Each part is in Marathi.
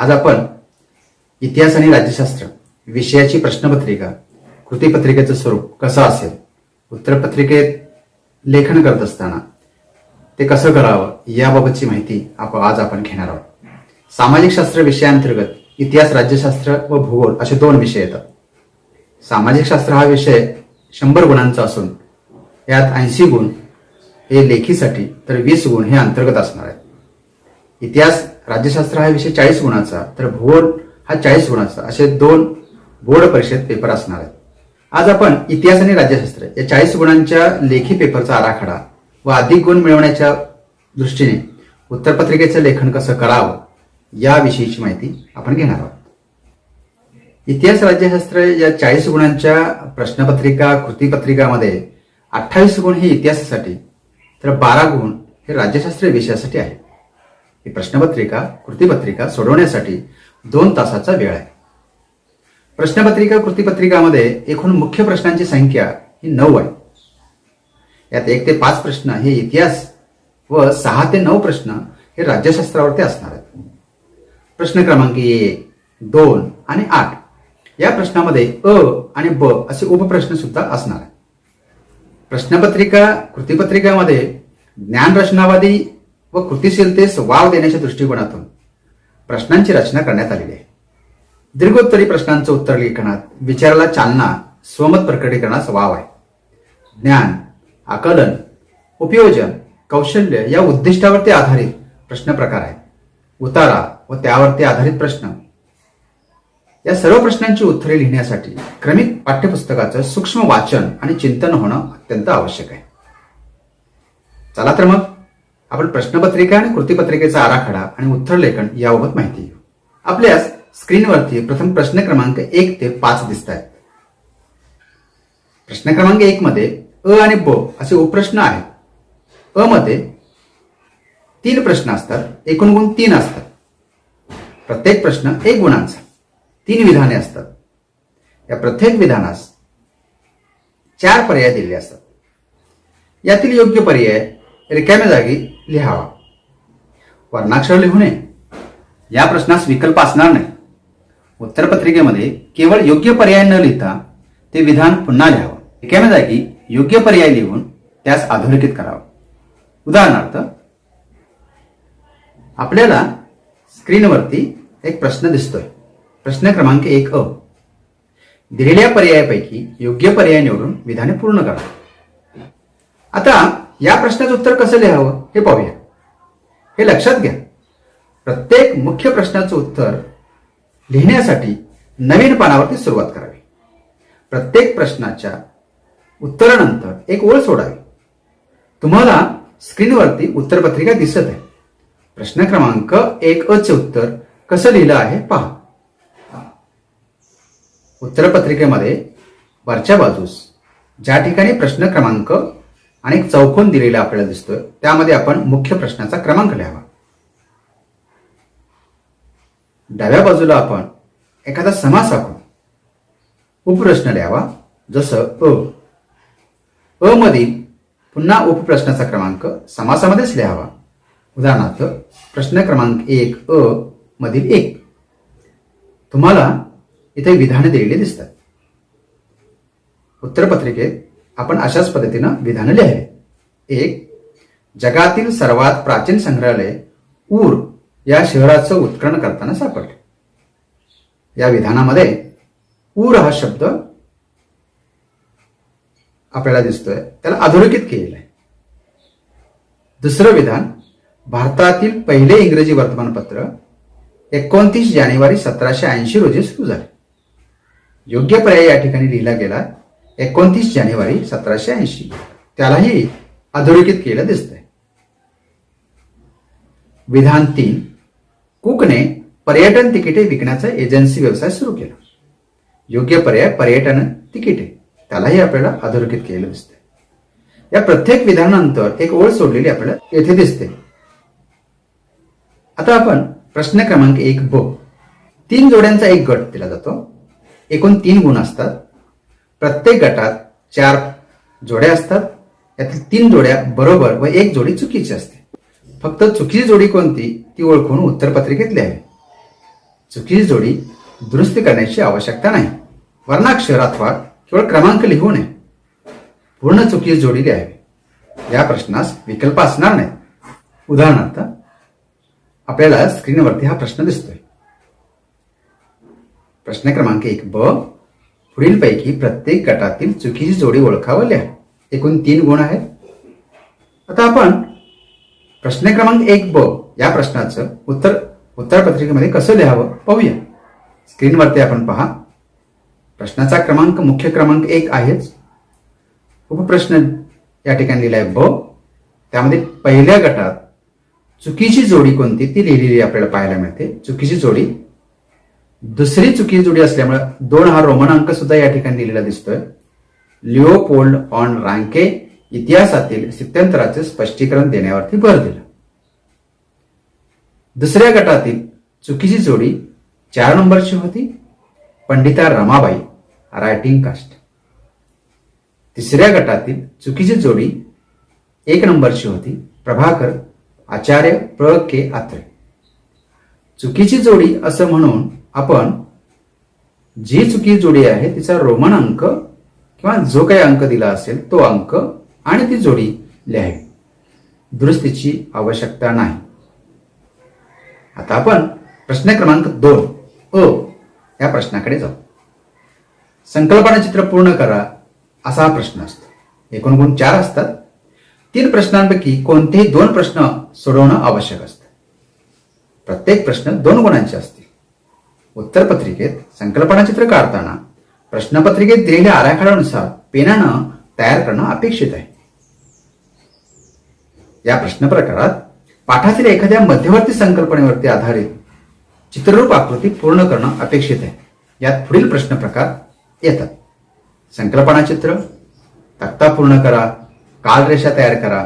आज आपण इतिहास आणि राज्यशास्त्र विषयाची प्रश्नपत्रिका कृतीपत्रिकेचं स्वरूप कसं असेल उत्तरपत्रिकेत लेखन करत असताना ते कसं करावं याबाबतची माहिती आपण आज आपण घेणार आहोत. सामाजिक शास्त्र विषयाअंतर्गत इतिहास राज्यशास्त्र व भूगोल असे दोन विषय येतात. सामाजिक शास्त्र हा विषय शंभर गुणांचा असून यात ऐंशी गुण हे लेखीसाठी तर वीस गुण हे अंतर्गत असणार आहेत. इतिहास राज्यशास्त्र हा विषय चाळीस गुणाचा तर भूगोल हा चाळीस गुणाचा. असे दोन बोर्ड परीक्षेत पेपर असणार आहेत. आज आपण इतिहास आणि राज्यशास्त्र या चाळीस गुणांच्या लेखी पेपरचा आराखडा व अधिक गुण मिळवण्याच्या दृष्टीने उत्तरपत्रिकेचं लेखन कसं करावं याविषयीची माहिती आपण घेणार आहोत. इतिहास राज्यशास्त्र या चाळीस गुणांच्या प्रश्नपत्रिका कृतीपत्रिकामध्ये अठ्ठावीस गुण हे इतिहासासाठी तर बारा गुण हे राज्यशास्त्र विषयासाठी आहे ही प्रश्नपत्रिका कृतीपत्रिका सोडवण्यासाठी दोन तासाचा वेळ आहे. प्रश्नपत्रिका कृतीपत्रिकामध्ये एकूण मुख्य प्रश्नांची संख्या ही नऊ आहे. यात एक ते पाच प्रश्न हे इतिहास व सहा ते नऊ प्रश्न हे राज्यशास्त्रावरती असणार आहेत. प्रश्न क्रमांक एक दोन आणि आठ या प्रश्नामध्ये अ आणि ब असे उपप्रश्न सुद्धा असणार आहेत. प्रश्नपत्रिका कृतीपत्रिकामध्ये ज्ञान रचनावादी व कृतिशीलतेस वाव देण्याच्या दृष्टिकोनातून प्रश्नांची रचना करण्यात आलेली आहे. दीर्घोत्तरी प्रश्नांचं उत्तर लेखनात विचाराला चालना स्वमत प्रकटीकरणास वाव आहे. ज्ञान आकलन उपयोजन कौशल्य या उद्दिष्टावरती आधारित प्रश्न प्रकार आहेत. उतारा व त्यावरती आधारित प्रश्न. या सर्व प्रश्नांची उत्तरे लिहिण्यासाठी क्रमिक पाठ्यपुस्तकाचं सूक्ष्म वाचन आणि चिंतन होणं अत्यंत आवश्यक आहे. चला तर मग आपण प्रश्नपत्रिका आणि कृतीपत्रिकेचा आराखडा आणि उत्तर लेखन याबाबत माहिती घेऊ. आपल्यास स्क्रीनवरती प्रथम प्रश्न क्रमांक एक ते पाच दिसत आहेत प्रश्न क्रमांक एक मध्ये अ आणि ब असे उपप्रश्न आहेत. अ मध्ये तीन प्रश्न असतात एकूण गुण तीन असतात. प्रत्येक प्रश्न एक गुणांचा तीन विधाने असतात. या प्रत्येक विधानास चार पर्याय दिलेले असतात. यातील योग्य पर्याय रिकाम्या जागी लिहावा. वर्णाक्षर लिहू नये. या प्रश्नास विकल्प असणार नाही. उत्तरपत्रिकेमध्ये केवळ योग्य पर्याय न लिहिता ते विधान पुन्हा लिहावं. रिकाम्या जागी योग्य पर्याय लिहून त्यास अधोरेखित करावं. उदाहरणार्थ आपल्याला स्क्रीनवरती एक प्रश्न दिसतोय. प्रश्न क्रमांक एक अ. दिलेल्या पर्यायापैकी योग्य पर्याय निवडून विधाने पूर्ण करा आता या प्रश्नाचं उत्तर कसं लिहावं? हे पाहूया. हे लक्षात घ्या. प्रत्येक मुख्य प्रश्नाचं उत्तर लिहिण्यासाठी नवीन पानावरती सुरुवात करावी. प्रत्येक प्रश्नाच्या उत्तरानंतर एक ओळ सोडावी. तुम्हाला स्क्रीनवरती उत्तरपत्रिका दिसत आहे. प्रश्न क्रमांक एक अचे उत्तर कसं लिहिलं आहे पहा. उत्तरपत्रिकेमध्ये वरच्या बाजूस ज्या ठिकाणी प्रश्न क्रमांक आणि एक चौकोन दिलेला आपल्याला दिसतोय. त्यामध्ये आपण मुख्य प्रश्नाचा क्रमांक लिहावा. डाव्या बाजूला आपण एखादा समास आखू उपप्रश्न लिहावा. जसं अ. अ मधील पुन्हा उपप्रश्नाचा क्रमांक समासामध्येच लिहावा. उदाहरणार्थ प्रश्न क्रमांक एक अ मधील एक. तुम्हाला इथे विधाने दिलेली दिसतात. उत्तरपत्रिकेत आपण अशाच पद्धतीनं विधानं लिहावी. एक जगातील सर्वात प्राचीन संग्रहालय ऊर या शहराचं उत्खनन करताना सापडले. या विधानामध्ये ऊर हा शब्द आपल्याला दिसतोय. त्याला अधोरेखित केलेलं आहे. दुसरं विधान भारतातील पहिले इंग्रजी वर्तमानपत्र एकोणतीस जानेवारी सतराशे ऐंशी रोजी सुरू झाले. योग्य पर्याय या ठिकाणी लिहिला गेला एकोणतीस जानेवारी सतराशे ऐंशी. त्यालाही अधोरेखित केलं दिसतंय. विधान तीन. कुकने पर्यटन तिकिटे विकण्याचा एजन्सी व्यवसाय सुरू केला. योग्य पर्याय पर्यटन तिकिटे. त्यालाही आपल्याला अधोरेखित केलं दिसतंय. या प्रत्येक विधानानंतर एक ओळ सोडलेली आपल्याला येथे दिसते. आता आपण प्रश्न क्रमांक एक ब तीन जोड्यांचा एक गट दिला जातो. एकूण तीन गुण असतात. प्रत्येक गटात चार जोड्या असतात. यातील तीन जोड्या बरोबर व एक जोडी चुकीची असते. फक्त चुकीची जोडी कोणती? ती ओळखून उत्तरपत्रिकेत लिहावी चुकीची जोडी दुरुस्ती करण्याची आवश्यकता नाही. वर्णाक्षर अथवा केवळ क्रमांक लिहू नये. पूर्ण चुकीची जोडी लिहावी या प्रश्नास विकल्प असणार नाही. उदाहरणार्थ आपल्याला स्क्रीनवरती हा प्रश्न दिसतोय. प्रश्न क्रमांक एक ब पुढीलपैकी प्रत्येक गटातील चुकीची जोडी ओळखावं लिहा एकूण तीन गुण आहेत. आता आपण प्रश्न क्रमांक एक ब या प्रश्नाचं उत्तर उत्तरपत्रिकेमध्ये कसं लिहावं पाहूया. स्क्रीनवरती आपण पहा. प्रश्नाचा क्रमांक मुख्य क्रमांक एक आहेच. उपप्रश्न या ठिकाणी लिहिलाय ब. त्यामध्ये पहिल्या गटात चुकीची जोडी कोणती ती लिहिलेली आपल्याला पाहायला मिळते. चुकीची जोडी दुसरी चुकीची जोडी असल्यामुळे दोन हा रोमन अंक सुद्धा या ठिकाणी लिहिलेला दिसतोय. लिओपोल्ड ऑन रांके इतिहासातील स्थित्यंतराचे स्पष्टीकरण देण्यावरती भर दिला. दुसऱ्या गटातील चुकीची जोडी चार नंबरची होती. Pandita Ramabai writing caste. तिसऱ्या गटातील चुकीची जोडी एक नंबरची होती. प्रभाकर आचार्य प्र के आत्रे. चुकीची जोडी असं म्हणून आपण जी चुकी जोडी आहे तिचा रोमन अंक किंवा जो काही अंक दिला असेल तो अंक आणि ती जोडी लिहावी. दुरुस्तीची आवश्यकता नाही. आता आपण प्रश्न क्रमांक दोन अ या प्रश्नाकडे जाऊ. संकल्पना चित्र पूर्ण करा असा हा प्रश्न असतो. एकूण गुण चार असतात. तीन प्रश्नांपैकी कोणतेही दोन प्रश्न सोडवणं आवश्यक असतं. प्रत्येक प्रश्न दोन गुणांचे असतील. उत्तरपत्रिकेत संकल्पना चित्र काढताना प्रश्नपत्रिकेत दिलेल्या आराखड्यानुसार पेनानं तयार करणं अपेक्षित आहे. या प्रश्न प्रकारात पाठातील एखाद्या मध्यवर्ती संकल्पनेवरती आधारित चित्ररूप आकृती पूर्ण करणं अपेक्षित आहे. यात पुढील प्रश्न प्रकार येतात. संकल्पना चित्र तक्ता पूर्ण करा कालरेषा तयार करा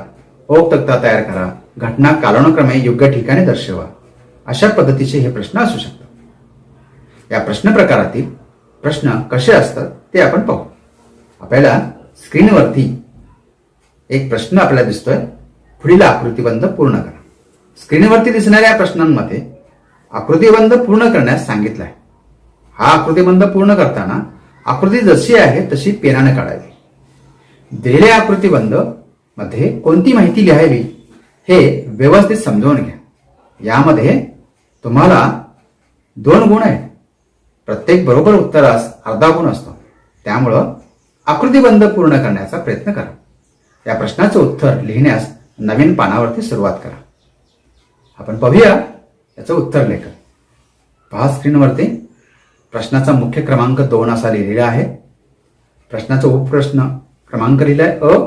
ओक तक्ता तयार करा घटना कालानुक्रमे योग्य ठिकाणी दर्शवा. अशा पद्धतीचे हे प्रश्न असू शकतात. या प्रश्न प्रकारातील प्रश्न कसे असतात ते आपण पाहू. आपल्याला स्क्रीनवरती एक प्रश्न आपल्याला दिसतोय. पुढील आकृतीबंध पूर्ण करा. स्क्रीनवरती दिसणाऱ्या प्रश्नांमध्ये आकृतीबंध पूर्ण करण्यास सांगितलं आहे हा आकृतीबंध पूर्ण करताना आकृती जशी आहे तशी पेनाने काढावी. दिलेल्या आकृतीबंधमध्ये कोणती माहिती लिहावी हे व्यवस्थित समजावून घ्या. यामध्ये तुम्हाला दोन गुण आहेत. प्रत्येक बरोबर उत्तरास अर्धा गुण असतो. त्यामुळं आकृतीबंध पूर्ण करण्याचा प्रयत्न करा. या प्रश्नाचं उत्तर लिहिण्यास नवीन पानावरती सुरुवात करा. आपण पाहूया याचं उत्तर लेखन. पहा स्क्रीनवरती. प्रश्नाचा मुख्य क्रमांक दोन असा लिहिलेला आहे. प्रश्नाचा उपप्रश्न क्रमांक लिहिलाय अ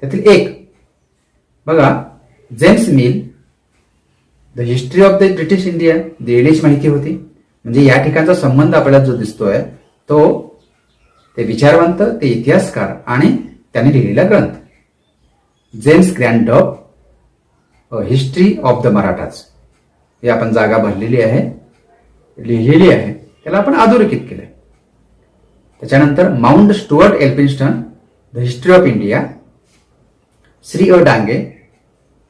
त्यातील एक. बघा James Mill the History of the British India दिलेलीच माहिती होती. म्हणजे या ठिकाणचा संबंध आपल्याला जो दिसतोय तो ते विचारवंत ते इतिहासकार आणि त्याने लिहिलेला ग्रंथ. James Grant Duff History of the Marathas. ही आपण जागा भरलेली आहे लिहिलेली आहे. त्याला आपण अधोरेखित केलंय. त्याच्यानंतर Mount Stuart Elphinstone the History of India Shri A Dange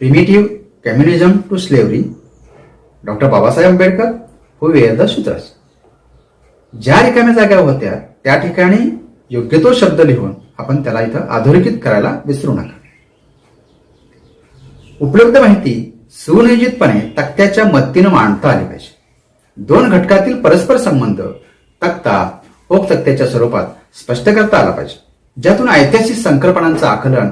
primitive communism to slavery doctor Babasaheb Ambedkar हो हु सूत्रास ज्या रिकाम्या जागा होत्या त्या ठिकाणी योग्य तो शब्द लिहून आपण त्याला इथं अधोरेखित करायला विसरू नका. उपलब्ध माहिती सुनियोजितपणे तक्त्याच्या मदतीनं मांडता आली पाहिजे. दोन घटकातील परस्पर संबंध तक्ता ओक तक्त्याच्या स्वरूपात स्पष्ट करता आला पाहिजे. ज्यातून ऐतिहासिक संकल्पनांचं आकलन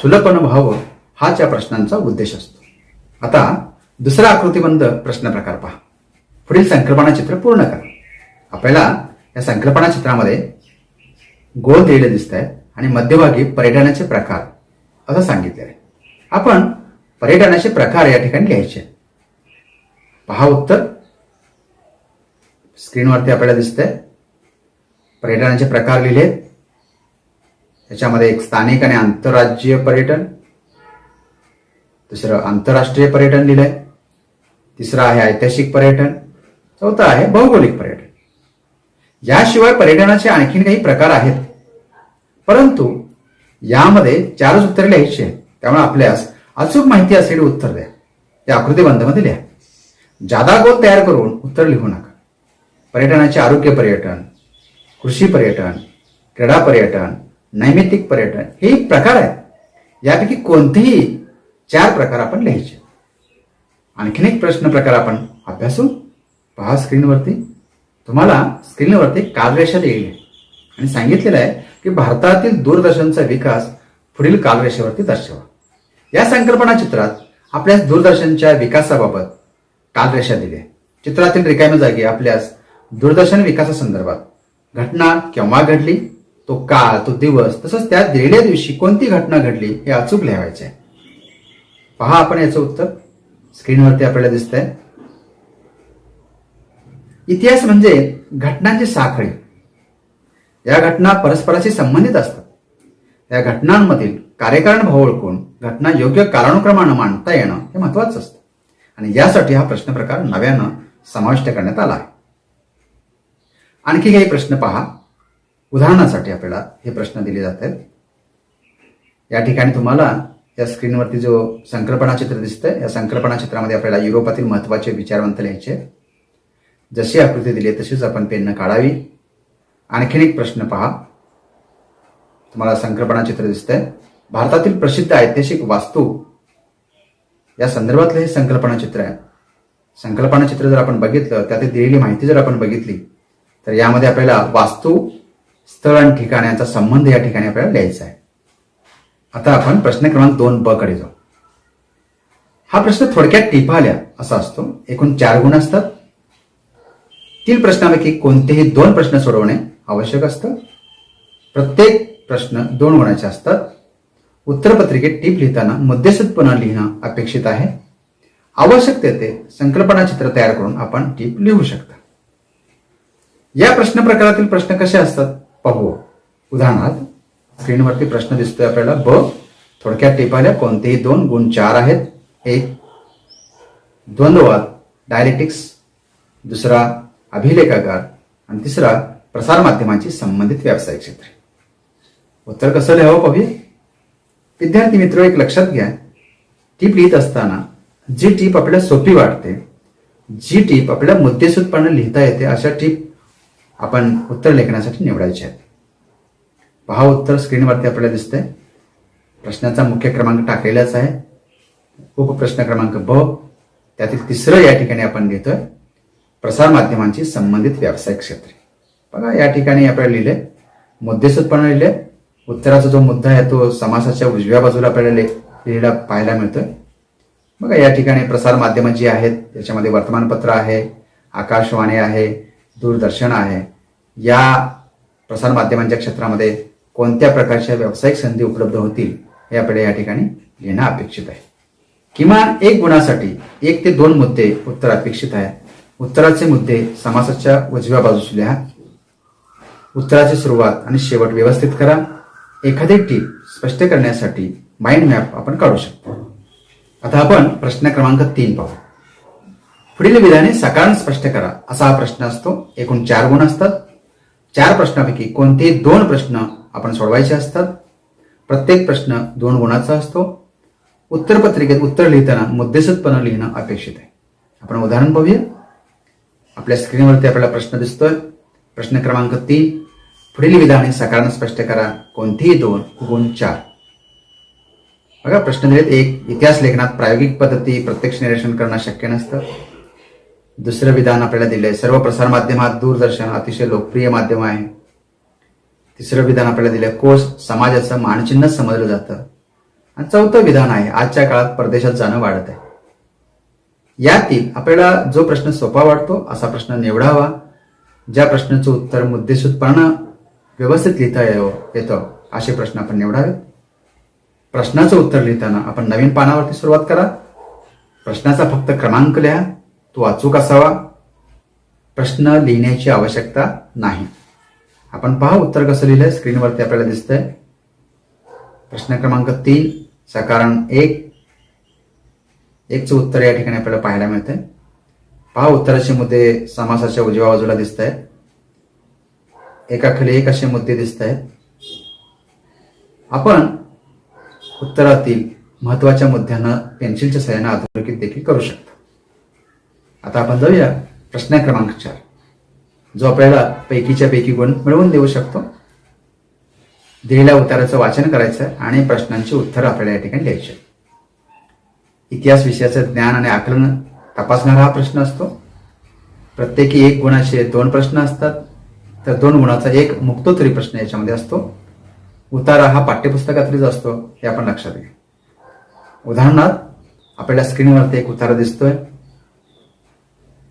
सुलभपणे व्हावं हाच या प्रश्नांचा उद्देश असतो. आता दुसरा आकृतीबंध प्रश्न प्रकार पहा. पुढील संकल्पना चित्र पूर्ण करा. आपल्याला या संकल्पना चित्रामध्ये गोल दिलेले दिसत आहे आणि मध्यभागी पर्यटनाचे प्रकार असं सांगितले आहे. आपण पर्यटनाचे प्रकार या ठिकाणी लिहायचे. पहा उत्तर. स्क्रीनवरती आपल्याला दिसतंय. पर्यटनाचे प्रकार लिहिले. त्याच्यामध्ये एक स्थानिक आणि आंतरराज्यीय पर्यटन. दुसरं आंतरराष्ट्रीय पर्यटन लिहिलंय. तिसरं आहे ऐतिहासिक पर्यटन. चौथं आहे भौगोलिक पर्यटन. याशिवाय पर्यटनाचे आणखीन काही प्रकार आहेत. परंतु यामध्ये चारच उत्तरे लिहायची आहेत. त्यामुळे आपल्यास अचूक माहिती असलेली उत्तर द्या. या आकृतीबंधमध्ये लिहा. जादा गोल तयार करून उत्तर लिहू नका. पर्यटनाचे आरोग्य पर्यटन कृषी पर्यटन क्रीडा पर्यटन नैमित्तिक पर्यटन हे प्रकार आहेत. यापैकी कोणतेही चार प्रकार आपण लिहायचे आणखीन एक प्रश्न प्रकार आपण अभ्यासू. पहा स्क्रीनवरती. तुम्हाला स्क्रीनवरती कालरेषा दिलेली आहे आणि सांगितलेलं आहे की भारतातील दूरदर्शनचा विकास पुढील कालरेषेवरती दर्शवा. या संकल्पना चित्रात आपल्यास दूरदर्शनच्या विकासाबाबत कालरेषा दिली. आहे चित्रातील रिकाम्या जागी आपल्यास दूरदर्शन विकासासंदर्भात घटना केव्हा घडली तो काळ तो दिवस तसंच त्या दिलेल्या दिवशी कोणती घटना घडली हे अचूक लिहायचे आहे. पहा आपण याचं उत्तर. स्क्रीनवरती आपल्याला दिसतंय. इतिहास म्हणजे घटनांची साखळी. या घटना परस्पराशी संबंधित असतात. या घटनांमधील कार्यकारण भाव ओळखून घटना योग्य कालानुक्रमानं मांडता येणं हे महत्वाचं असतं. आणि यासाठी हा प्रश्न प्रकार नव्यानं समाविष्ट करण्यात आला आहे. आणखी काही प्रश्न पहा. उदाहरणासाठी आपल्याला हे प्रश्न दिले जात आहेत. या ठिकाणी तुम्हाला या स्क्रीनवरती जो संकल्पना चित्र दिसतंय या संकल्पना चित्रामध्ये आपल्याला युरोपातील महत्त्वाचे विचारवंत लिहायचे आहेत. जशी आकृती दिली तशीच आपण पेननं काढावी. आणखीन एक प्रश्न पहा. तुम्हाला संकल्पना चित्र दिसतंय. भारतातील प्रसिद्ध ऐतिहासिक वास्तू या संदर्भातलं हे संकल्पना चित्र आहे. संकल्पना चित्र जर आपण बघितलं त्यातील दिलेली माहिती जर आपण बघितली तर यामध्ये आपल्याला वास्तू स्थळ आणि ठिकाण यांचा संबंध या ठिकाणी आपल्याला लिहायचा आहे. आता आपण प्रश्न क्रमांक दोन ब कडे जाऊ. हा प्रश्न थोडक्यात टिपाल्या असा असतो. एकूण चार गुण असतात. तीन प्रश्नापैकी कोणतेही दोन प्रश्न सोडवणे आवश्यक असतं. प्रत्येक प्रश्न दोन गुणाचे असतात. उत्तरपत्रिकेत टीप लिहिताना मध्यस्थपणा लिहिणं अपेक्षित आहे. आवश्यक तेथे संकल्पना चित्र तयार करून आपण टीप लिहू शकता. या प्रश्न प्रकारातील प्रश्न कसे असतात? पाहू. उदाहरणार्थ स्क्रीनवरती प्रश्न दिसतोय आपल्याला. ब. थोडक्यात टिपाल्या कोणतेही दोन गुण चार आहेत. एक द्वंद्ववाद. डायरेक्टिक्स दुसरा अभिलेखाकार आणि तिसरा प्रसारमाध्यमांशी संबंधित व्यावसायिक क्षेत्रे उत्तर कसं लिहावं पाहूया विद्यार्थी मित्र एक लक्षात घ्या. टीप लिहित असताना जी टीप आपल्याला सोपी वाटते जी टीप आपल्याला मुद्देसूदपणे लिहिता येते अशा टीप आपण उत्तर लेखनासाठी निवडायचे आहेत. पहा उत्तर स्क्रीनवरती आपल्याला दिसतंय. प्रश्नाचा मुख्य क्रमांक टाकलेलाच आहे. उपप्रश्न क्रमांक ब. त्यातील तिसरं या ठिकाणी आपण घेतोय. प्रसार माध्यमांची संबंधित व्यावसायिक क्षेत्रे. बघा या ठिकाणी आपल्याला लिहिले मुद्देसूदपणे लिहिले उत्तराचा जो मुद्दा आहे तो समासाच्या उजव्या बाजूला आपल्याला लिहिला लिहिलेला पाहायला मिळतोय. बघा या ठिकाणी प्रसार माध्यमं जी आहेत त्याच्यामध्ये वर्तमानपत्र आहे आकाशवाणी आहे दूरदर्शन आहे. या प्रसार माध्यमांच्या क्षेत्रामध्ये कोणत्या प्रकारच्या व्यावसायिक संधी उपलब्ध होतील हे आपल्याला या ठिकाणी लिहिणं अपेक्षित आहे. किमान एक गुणासाठी एक ते दोन मुद्दे उत्तर अपेक्षित आहे. उत्तराचे मुद्दे समासाच्या उजव्या बाजूस लिहा. उत्तराची सुरुवात आणि शेवट व्यवस्थित करा. एखादी टीप स्पष्ट करण्यासाठी माइंड मॅप आपण काढू शकतो. आता आपण प्रश्न क्रमांक तीन पाहू. पुढील विधाने सकारण स्पष्ट करा. असा हा प्रश्न असतो एकूण चार गुण असतात. चार प्रश्नापैकी कोणतेही दोन प्रश्न आपण सोडवायचे असतात? प्रत्येक प्रश्न दोन गुणाचा असतो. उत्तरपत्रिकेत उत्तर लिहिताना मुद्देसूदपणे लिहिणं अपेक्षित आहे. आपण उदाहरण पाहूया. आपल्या स्क्रीनवरती आपल्याला प्रश्न दिसतोय. प्रश्न क्रमांक तीन. पुढील विधाने सकारानं स्पष्ट करा. कोणतीही दोन गुण चार. बघा प्रश्न दिलेत एक इतिहास लेखनात प्रायोगिक पद्धती प्रत्यक्ष निरीक्षण करणं शक्य नसतं. दुसरं विधान आपल्याला दिलंय. सर्व प्रसार माध्यमात दूरदर्शन अतिशय लोकप्रिय माध्यम आहे. तिसरं विधान आपल्याला दिलंय कोर्स समाजाचं मानचिन्ह समजलं जातं. आणि चौथं विधान आहे आजच्या काळात परदेशात जाणं वाढत आहे. यातील आपल्याला जो प्रश्न सोपा वाटतो असा प्रश्न निवडावा. ज्या प्रश्नाचं उत्तर मुद्देसूदपणा व्यवस्थित लिहिता यावं येतं. असे प्रश्न आपण निवडावे. प्रश्नाचं उत्तर लिहिताना आपण नवीन पानावरती सुरुवात करा. प्रश्नाचा फक्त क्रमांक लिहा. तो अचूक असावा. प्रश्न लिहिण्याची आवश्यकता नाही. आपण पहा उत्तर कसं लिहिलंय. स्क्रीनवरती आपल्याला दिसतंय. प्रश्न क्रमांक तीन सकारण एक एकच उत्तर या ठिकाणी आपल्याला पाहायला मिळतंय. पहा उत्तराचे मुद्दे समासाच्या उजव्या बाजूला दिसत आहेत एकाखाली एक असे मुद्दे दिसत आहेत आपण उत्तरातील महत्त्वाच्या मुद्द्यांना पेन्सिलच्या सहाय्याने अधोरेखित देखील करू शकतो. आता आपण जाऊया प्रश्न क्रमांक चार जो आपल्याला पैकीच्या पैकी गुण मिळवून देऊ शकतो. दिलेल्या उत्तराचं वाचन करायचं आणि प्रश्नांची उत्तरं आपल्याला या ठिकाणी लिहायची इतिहास विषयाचं ज्ञान आणि आकलन तपासणारा हा प्रश्न असतो. प्रत्येकी एक गुणाचे दोन प्रश्न असतात. तर दोन गुणाचा एक मुक्तोत्तरी प्रश्न याच्यामध्ये असतो. उतारा हा पाठ्यपुस्तकातलीच असतो हे आपण लक्षात घ्या. उदाहरणार्थ आपल्याला स्क्रीनवरती एक उतारा दिसतोय.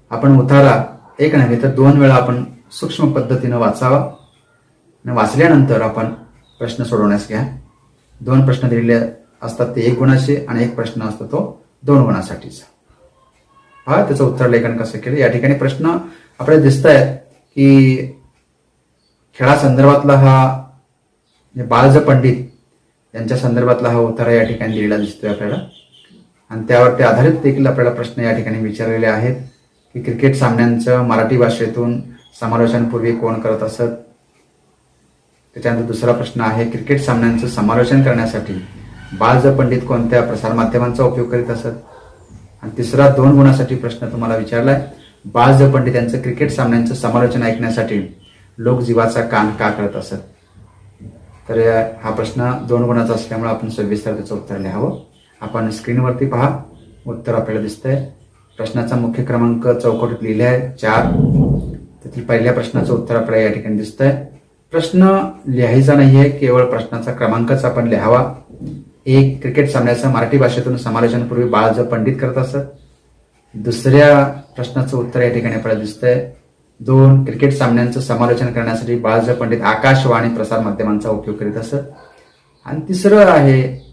आपण उतारा एक नव्हे तर दोन वेळा आपण सूक्ष्म पद्धतीनं वाचावा. आणि वाचल्यानंतर आपण प्रश्न सोडवण्यास घ्या. दोन प्रश्न दिलेले असतात ते एक गुणाचे आणि एक प्रश्न असतो तो दोन गुणासाठीचा. पहा त्याचं उत्तर लेखन कसं केलं? या ठिकाणी प्रश्न आपल्याला दिसत आहेत की खेळासंदर्भातला हा बाळज पंडित यांच्या संदर्भातला हा उतारा या ठिकाणी लिहिला दिसतोय आपल्याला. आणि त्यावर ते आधारित देखील आपल्याला प्रश्न या ठिकाणी विचारलेले आहेत की क्रिकेट सामन्यांचं मराठी भाषेतून समालोचनपूर्वी कोण करत असत? त्याच्यानंतर दुसरा प्रश्न आहे क्रिकेट सामन्यांचं समालोचन करण्यासाठी बाळज पंडित कोणत्या प्रसारमाध्यमांचा उपयोग करीत असत आणि तिसरा दोन गुणासाठी प्रश्न तुम्हाला विचारलाय. बाळज पंडित यांचं क्रिकेट सामन्यांचं समालोचन ऐकण्यासाठी लोक जीवाचा कान का करत असत तर या- हा प्रश्न दोन गुणाचा असल्यामुळे आपण सविस्तर त्याचं उत्तर लिहावं. आपण स्क्रीनवरती पहा. उत्तर आपल्याला दिसतंय. प्रश्नाचा मुख्य क्रमांक चौकटीत लिहिले आहे चार. त्यातील पहिल्या प्रश्नाचं उत्तर आपल्याला या ठिकाणी दिसतंय. प्रश्न लिहायचा नाहीये केवळ प्रश्नाचा क्रमांकच आपण लिहावा. एक क्रिकेट सामन्याचं मराठी भाषेतून समालोचनापूर्वी बाळज पंडित करत असत. दुसऱ्या प्रश्नाचं उत्तर या ठिकाणी आपल्याला दिसतंय. दोन क्रिकेट सामन्यांचं समालोचन करण्यासाठी बाळाजो पंडित आकाशवाणी प्रसार माध्यमांचा उपयोग करीत असत. आणि तिसरं आहे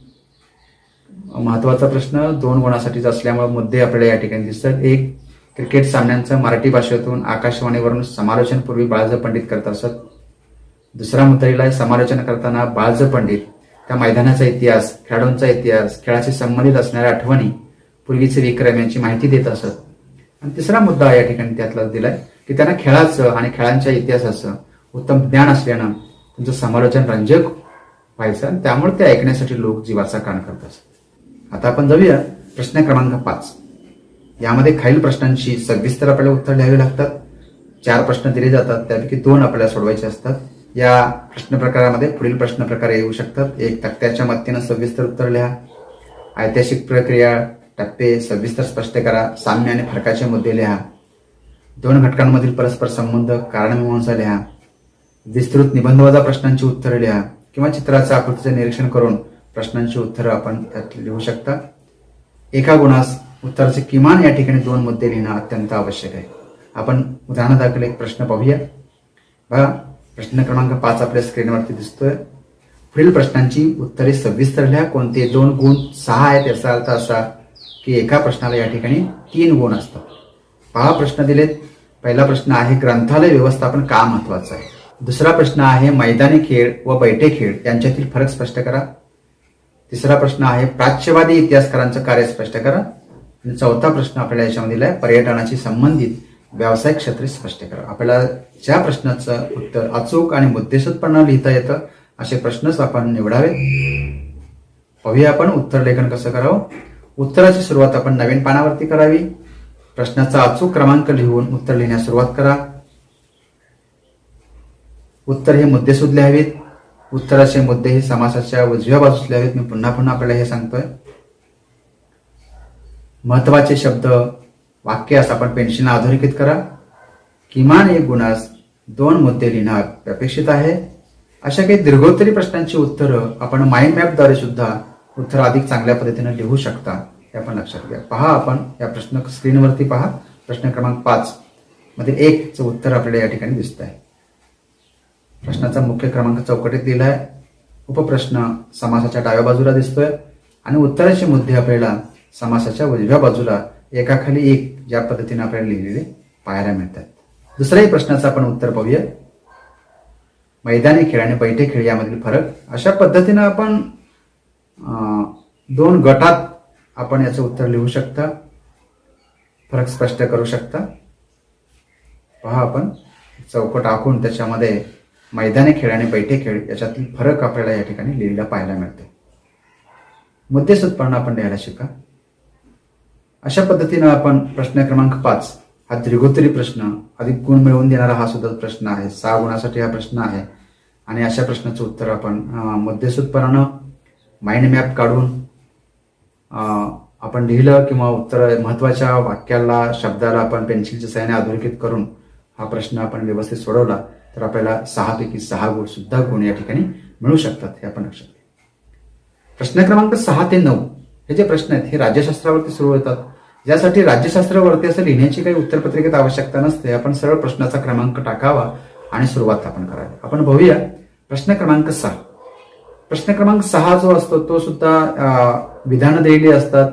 महत्त्वाचा प्रश्न दोन गुणासाठीच असल्यामुळे मुद्दे आपल्याला या ठिकाणी दिसतात. एक क्रिकेट सामन्यांचं मराठी भाषेतून आकाशवाणीवरून समालोचनपूर्वी बाळाजो पंडित करत असत. दुसरा मुद्दा आहे समालोचन करताना बाळाजो पंडित त्या मैदानाचा इतिहास खेळाडूंचा इतिहास खेळाशी संबंधित असणाऱ्या आठवणी पूर्वीचे विक्रम यांची माहिती देत असत. आणि तिसरा मुद्दा या ठिकाणी त्यातला दिलाय की त्यांना खेळाचं आणि खेळांच्या इतिहासाचं उत्तम ज्ञान असल्यानं त्यांचं समालोचन रंजक व्हायचं आणि त्यामुळे ते ऐकण्यासाठी लोक जीवाचा कान करत असत. आता आपण जाऊया प्रश्न क्रमांक पाच. यामध्ये खालील प्रश्नांची सविस्तर आपल्याला उत्तर द्यावी लागतात. चार प्रश्न दिले जातात त्यापैकी दोन आपल्याला सोडवायचे असतात. या प्रश्न प्रकारामध्ये पुढील प्रश्न प्रकार येऊ शकतात. एक तक्त्याच्या मदतीनं सविस्तर उत्तर लिहा. ऐतिहासिक प्रक्रिया टप्पे सविस्तर स्पष्ट करा. साम्य आणि फरकाचे मुद्दे लिहा. दोन घटकांमधील परस्पर संबंध कारणमीमांसा लिहा. विस्तृत निबंधवाजा प्रश्नांची उत्तरं लिहा. किंवा चित्राचं आकृतीचं निरीक्षण करून प्रश्नांची उत्तरं आपण त्यात लिहू शकता. एका गुणास उत्तराचे किमान या ठिकाणी दोन मुद्दे लिहिणं अत्यंत आवश्यक आहे. आपण उदाहरणादाखल एक प्रश्न पाहूया. बघा प्रश्न क्रमांक पाच आपल्या स्क्रीनवरती दिसतोय. पुढील प्रश्नांची उत्तरे सविस्तर लिहा कोणते दोन गुण सहा आहेत याचा अर्थ असा की एका प्रश्नाला या ठिकाणी तीन गुण असतात. पहा प्रश्न दिलेत. पहिला प्रश्न आहे ग्रंथालय व्यवस्थापन का महत्वाचं आहे? दुसरा प्रश्न आहे मैदानी खेळ व बैठे खेळ यांच्यातील फरक स्पष्ट करा. तिसरा प्रश्न आहे प्राच्यवादी इतिहासकारांचं कार्य स्पष्ट करा. आणि चौथा प्रश्न आपल्याला याच्यामध्ये दिला आहे पर्यटनाशी संबंधित व्यावसायिक क्षेत्रे स्पष्ट करा. आपल्याला ज्या प्रश्नाचं उत्तर अचूक आणि मुद्देसूदपणे लिहिता येतं असे प्रश्नच आपण निवडावे. पाहूया आपण उत्तर लेखन कसं करावं. उत्तराची सुरुवात आपण नवीन पानावरती करावी. प्रश्नाचा अचूक क्रमांक लिहून उत्तर लिहिण्यास सुरुवात करा. उत्तर हे मुद्दे मुद्देसूद लिहावेत. उत्तराचे मुद्दे हे समासाच्या उजव्या बाजूस लिहावेत. मी पुन्हा पुन्हा आपल्याला हे सांगतोय. महत्त्वाचे शब्द वाक्यास आपण पेन्शन अधोरेखित करा. किमान एक गुणास दोन मुद्दे लिहिणं अपेक्षित आहे. अशा काही दीर्घोत्तरी प्रश्नांची उत्तरं आपण माइंड मॅपद्वारे सुद्धा उत्तर अधिक चांगल्या पद्धतीने लिहू शकता. हे आपण लक्षात घ्या. पहा आपण या प्रश्न स्क्रीनवरती पहा. प्रश्न क्रमांक पाच मध्ये एकचं उत्तर आपल्याला या ठिकाणी दिसत आहे प्रश्नाचा मुख्य क्रमांक चौकटीत दिला आहे उपप्रश्न समासाच्या डाव्या बाजूला दिसतोय आणि उत्तराचे मुद्दे आपल्याला समासाच्या उजव्या बाजूला एकाखाली एक ज्या पद्धतीने आपल्याला लिहिलेले पाहायला मिळतात. दुसऱ्याही प्रश्नाचं आपण उत्तर पाहूया. मैदानी खेळ आणि बैठे खेळ यामधील फरक. अशा पद्धतीनं आपण दोन गटात आपण याचं उत्तर लिहू शकता. फरक स्पष्ट करू शकता. पहा आपण. चौकट आखून त्याच्यामध्ये मैदानी खेळ आणि बैठे खेळ याच्यातील फरक आपल्याला या ठिकाणी लिहिलेला पाहायला मिळते मुद्देसूदपणा आपण लिहायला शिका. अशा पद्धतीनं आपण प्रश्न क्रमांक पाच हा द्विगोत्तरी प्रश्न अधिक गुण मिळवून देणारा हा सुद्धा प्रश्न आहे. सहा गुणासाठी हा प्रश्न आहे. आणि अशा प्रश्नाचं उत्तर आपण मध्यसूतपणानं माइंड मॅप काढून आपण लिहिलं किंवा उत्तर महत्त्वाच्या वाक्याला शब्दाला आपण पेन्सिलच्या सहाय्याने अधोरेखित करून हा प्रश्न आपण व्यवस्थित सोडवला तर आपल्याला सहापैकी सहा गुण सुद्धा गुण या ठिकाणी मिळू शकतात हे आपण लक्षात प्रश्न क्रमांक सहा ते नऊ. हे जे प्रश्न आहेत हे राज्यशास्त्रावरती सुरू होतात. ज्यासाठी राज्यशास्त्रावरती असं लिहिण्याची काही उत्तरपत्रिकेत आवश्यकता नसते. आपण सरळ प्रश्नाचा क्रमांक टाकावा आणि सुरुवात आपण करावी. आपण बघूया प्रश्न क्रमांक सहा. प्रश्न क्रमांक सहा जो असतो तो सुद्धा विधानं दिलेली असतात.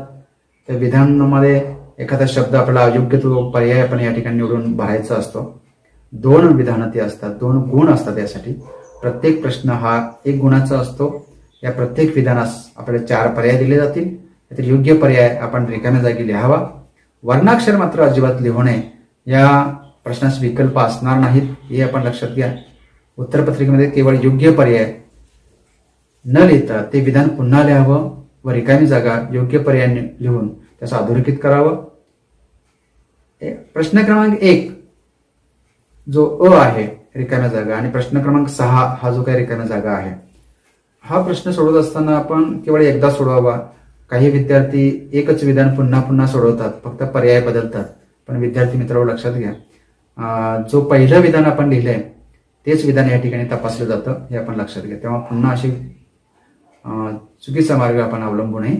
त्या विधानामध्ये एखादा शब्द आपला अयोग्य तो पर्याय आपण या ठिकाणी निवडून भरायचा असतो. दोन विधानं ते असतात दोन गुण असतात यासाठी. प्रत्येक प्रश्न हा एक गुणाचा असतो. या प्रत्येक विधानास आपल्याला चार पर्याय दिले जातील. त्यातील योग्य पर्याय आपण रिकाम्या जागी लिहावा. वर्णाक्षर मात्र अजिबात लिहू नये. या प्रश्नास विकल्प असणार नाहीत हे आपण लक्षात घ्या. उत्तरपत्रिकेमध्ये केवळ योग्य पर्याय न लिहिता ते विधान पुन्हा लिहावं व रिकामी जागा योग्य पर्याय लिहून त्याचं अधोरेखित करावं. प्रश्न क्रमांक एक जो अ आहे रिकाम्या जागा आणि प्रश्न क्रमांक सहा हा जो काही रिकाम्या जागा आहे. हा प्रश्न सोडवत असताना आपण केवळ एकदा सोडवावा. काही विद्यार्थी एकच विधान पुन्हा पुन्हा सोडवतात फक्त पर्याय बदलतात. पण विद्यार्थी मित्रांनो लक्षात घ्या. जो पहिलं विधान आपण लिहिलंय तेच विधान या ठिकाणी तपासलं जातं हे आपण लक्षात घ्या. तेव्हा पुन्हा अशी चुकीचा मार्ग आपण अवलंबू नये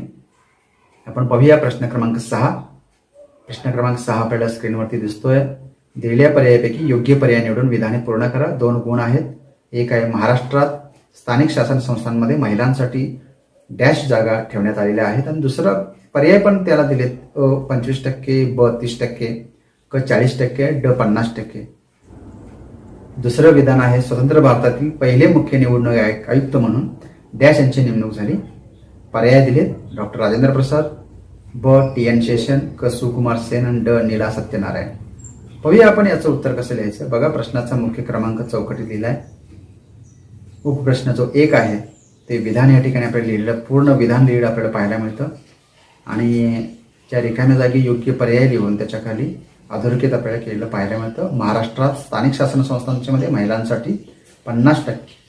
आपण पाहूया प्रश्न क्रमांक सहा. प्रश्न क्रमांक सहा आपल्याला स्क्रीनवरती दिसतोय. दिलेल्या पर्यायापैकी योग्य पर्याय निवडून विधाने पूर्ण करा. दोन गुण आहेत. एक आहे महाराष्ट्रात स्थानिक शासन संस्थांमध्ये महिलांसाठी डॅश जागा ठेवण्यात आलेल्या आहेत. आणि दुसरा पर्याय पण त्याला दिलेत पंचवीस टक्के ब तीस टक्के क चाळीस टक्के ड पन्नास टक्के. दुसरं विधान आहे स्वतंत्र भारतातील पहिले मुख्य निवडणूक आय- आयुक्त म्हणून. डॅश यांची नेमणूक झाली. पर्याय दिलेत डॉक्टर राजेंद्र प्रसाद ब टी एन शेषन क सुकुमार सेन आणि ड नीला सत्यनारायण. पाहूया आपण याचं उत्तर कसं लिहायचं. बघा प्रश्नाचा मुख्य क्रमांक चौकटीत लिहिलाय. उपप्रश्न जो एक आहे ते विधान या ठिकाणी आपल्याला लिहिलेलं पूर्ण विधान लिहिलं आपल्याला पाहायला मिळतं. आणि त्या रिकाम्या जागी योग्य पर्याय लिहून त्याच्याखाली अधोरेखित आपल्याला केलेलं पाहायला मिळतं. महाराष्ट्रात स्थानिक शासन संस्थांच्या मध्ये महिलांसाठी पन्नास टक्के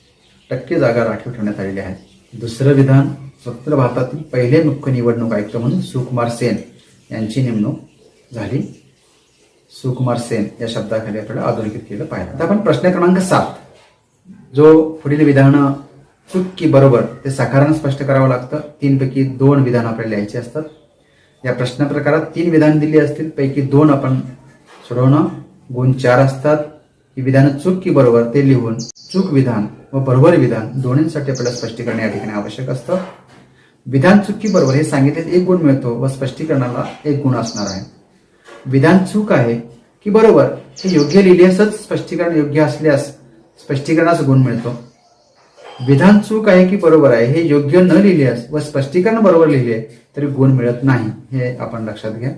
टक्के जागा राखीव ठेवण्यात आलेल्या आहेत. दुसरं विधान स्वतंत्र भारतातील पहिले मुख्य निवडणूक आयुक्त म्हणून सुकुमार सेन यांची नेमणूक झाली. सुकुमार सेन या शब्दाखाली आपल्याला अधोरेखित केलं पाहिजे आता आपण प्रश्न क्रमांक सात जो पुढील विधान चूक की बरोबर ते साकारण स्पष्ट करावं लागतं. तीनपैकी दोन विधान आपल्याला लिहायची असतात. या प्रश्न प्रकारात तीन विधान दिली असतील पैकी दोन आपण सोडवणं. गुण चार असतात. ही विधानं चूक की बरोबर ते लिहून चूक विधान व बरोबर विधान दोन्हींसाठी आपल्याला स्पष्टीकरण या ठिकाणी आवश्यक असतं. विधान चूक की बरोबर हे सांगितले एक गुण मिळतो व स्पष्टीकरणाला एक गुण असणार आहे. विधान चूक आहे की बरोबर हे योग्य लिहिल्यासच स्पष्टीकरण योग्य असल्यास स्पष्टीकरणास गुण मिळतो. विधान चूक आहे की बरोबर आहे हे योग्य न लिहिले व स्पष्टीकरण बरोबर लिहिले तरी गुण मिळत नाही हे आपण लक्षात घ्या.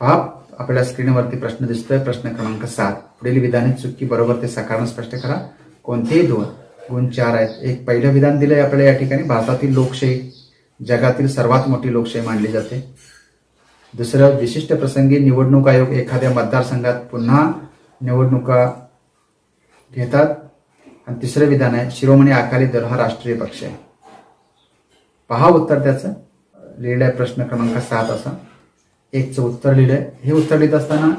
हा आपल्या स्क्रीनवरती प्रश्न दिसतोय प्रश्न क्रमांक सात. पुढील विधाने चुकी बरोबर ते सकारण स्पष्ट करा. कोणतेही दोन गुण चार आहेत. एक पहिलं विधान दिलंय आपल्याला या ठिकाणी भारतातील लोकशाही जगातील सर्वात मोठी लोकशाही मानली जाते. दुसरं विशिष्ट प्रसंगी निवडणूक आयोग एखाद्या मतदारसंघात पुन्हा निवडणुका घेतात. आणि तिसरं विधान आहे शिरोमणी अकाली दल हा राष्ट्रीय पक्ष आहे. पहा उत्तर त्याचं. लिहिलं आहे प्रश्न क्रमांक सात असा. एकचं उत्तर लिहिलंय. हे उत्तर लिहित असताना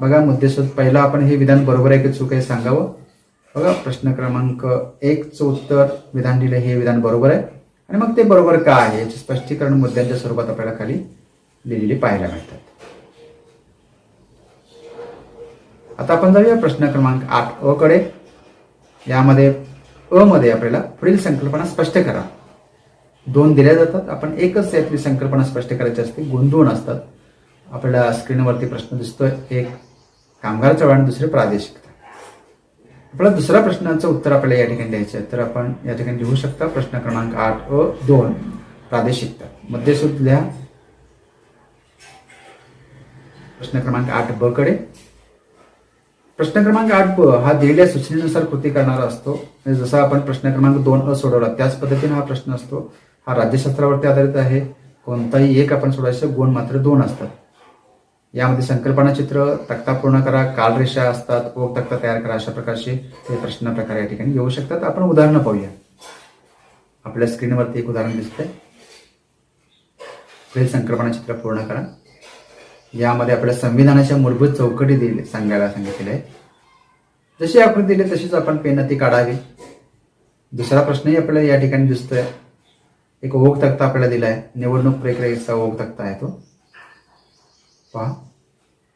बघा मुद्देसूद पहिलं आपण हे विधान बरोबर आहे की चूक आहे सांगावं. बघा प्रश्न क्रमांक एकचं उत्तर विधान लिहिलं हे विधान बरोबर आहे. आणि मग ते बरोबर का आहे याचे स्पष्टीकरण मुद्द्यांच्या स्वरूपात आपल्याला खाली लिहिलेली पाहायला मिळतात. आता आपण जाऊया प्रश्न क्रमांक आठ. अ कडे. यामध्ये अ मध्ये आपल्याला पुढील संकल्पना स्पष्ट करा. दोन दिल्या जातात. आपण एकच यातली संकल्पना स्पष्ट करायची असते. गुण दोन असतात. आपल्याला स्क्रीनवरती प्रश्न दिसतोय. एक कामगार चळवळ आणि दुसरे प्रादेशिकता आपला दुसरा प्रश्नाचं उत्तर आपल्याला या ठिकाणी द्यायचं आहे. तर आपण या ठिकाणी लिहू शकता. प्रश्न क्रमांक आठ अ दोन प्रादेशिकता मध्यसूद लिहा. प्रश्न क्रमांक आठ ब कडे. प्रश्न क्रमांक आठ हा दिलेल्या सूचनेनुसार कृती करणारा असतो. म्हणजे जसा आपण प्रश्न क्रमांक दोन अ सोडवला त्याच पद्धतीने हा प्रश्न असतो. हा राज्यशास्त्रावरती आधारित आहे. कोणताही एक आपण सोडायचं गुण मात्र दोन असतात. यामध्ये संकल्पना चित्र तक्ता पूर्ण करा कालरेषा असतात ओघ तक्ता तयार करा अशा प्रकारचे ते प्रश्न प्रकार या ठिकाणी येऊ शकतात. आपण उदाहरणं पाहूया. आपल्या स्क्रीनवरती एक उदाहरण दिसतंय. पुढील संकल्पना चित्र पूर्ण करा. यामध्ये आपल्या संविधानाच्या मूलभूत चौकटी दिले सांगायला सांगितलेले आहे. जशी आकृती दिली तशीच आपण पेन ती काढावी. दुसरा प्रश्नही आपल्याला या ठिकाणी दिसतोय. एक ओघ तक्ता आपल्याला दिलाय. निवडणूक प्रक्रियेचा ओघ तक्ता आहे तो. पहा.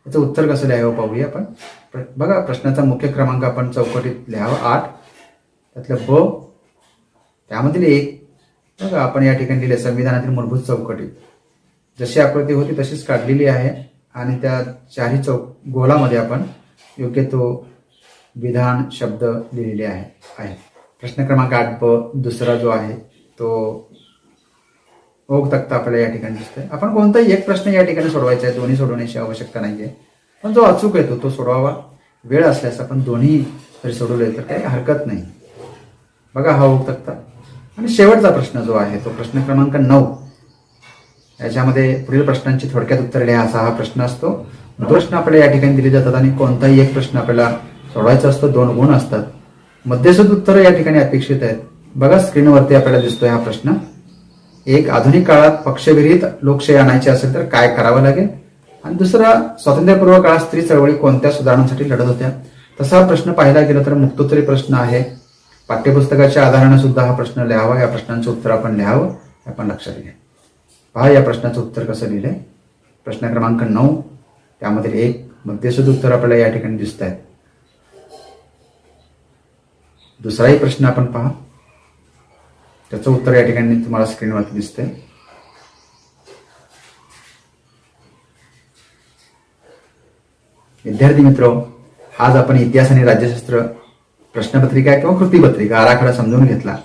याचं उत्तर कसं लिहावं पाहूया आपण. प्र- बघा प्रश्नाचा मुख्य क्रमांक आपण चौकटीत लिहावा. आठ. त्यातलं ब. त्यामधील एक. बघा आपण या ठिकाणी लिहिले संविधानातील मूलभूत चौकटी. जशी आकृती होती तशीच काढलेली आहे आणि त्या चारही चौक गोलामध्ये आपण योग्य तो विधान शब्द लिहिलेले आहे. आहे. प्रश्न क्रमांक आठ ब दुसरा जो आहे तो ओघ तक्ता आपल्याला या ठिकाणी दिसतोय. आपण कोणताही एक प्रश्न या ठिकाणी सोडवायचा आहे दोन्ही सोडवण्याची आवश्यकता नाही आहे पण जो अचूक येतो तो सोडवावा. वेळ असल्यास आपण दोन्ही जरी सोडवले तर काही हरकत नाही. बघा हा ओघ तक्ता आणि शेवटचा प्रश्न जो आहे तो प्रश्न क्रमांक नऊ. याच्यामध्ये पुढील प्रश्नांची थोडक्यात उत्तर असा हा प्रश्न असतो. प्रश्न आपल्याला या ठिकाणी दिले जातात आणि कोणताही एक प्रश्न आपल्याला सोडवायचा असतो. दोन गुण असतात. मध्यस्थ उत्तर या ठिकाणी अपेक्षित आहेत. बघा स्क्रीनवरती आपल्याला दिसतोय हा प्रश्न. एक आधुनिक काळात पक्षविरहित लोकशाही आणायची असेल तर काय करावं लागेल? आणि दुसरा स्वातंत्र्यपूर्व काळात स्त्री चळवळी कोणत्या सुधारणांसाठी लढत होत्या? तसा हा प्रश्न पाहायला गेला तर मुक्तोत्तरी प्रश्न आहे. पाठ्यपुस्तकाच्या आधाराने सुद्धा हा प्रश्न लिहावा या प्रश्नांचं उत्तर आपण लिहावं. आपण लक्षात घ्या. पहा या प्रश्नाचं उत्तर कसं लिहिलंय. प्रश्न क्रमांक नऊ त्यामधील एक मध्यसुद उत्तर आपल्याला या ठिकाणी दिसत आहेत दुसराही प्रश्न आपण पहा. त्याचं उत्तर या ठिकाणी तुम्हाला स्क्रीनवरती दिसतंय. विद्यार्थी मित्र आज आपण इतिहास आणि राज्यशास्त्र प्रश्नपत्रिका किंवा कृतीपत्रिका आराखडा समजून घेतला.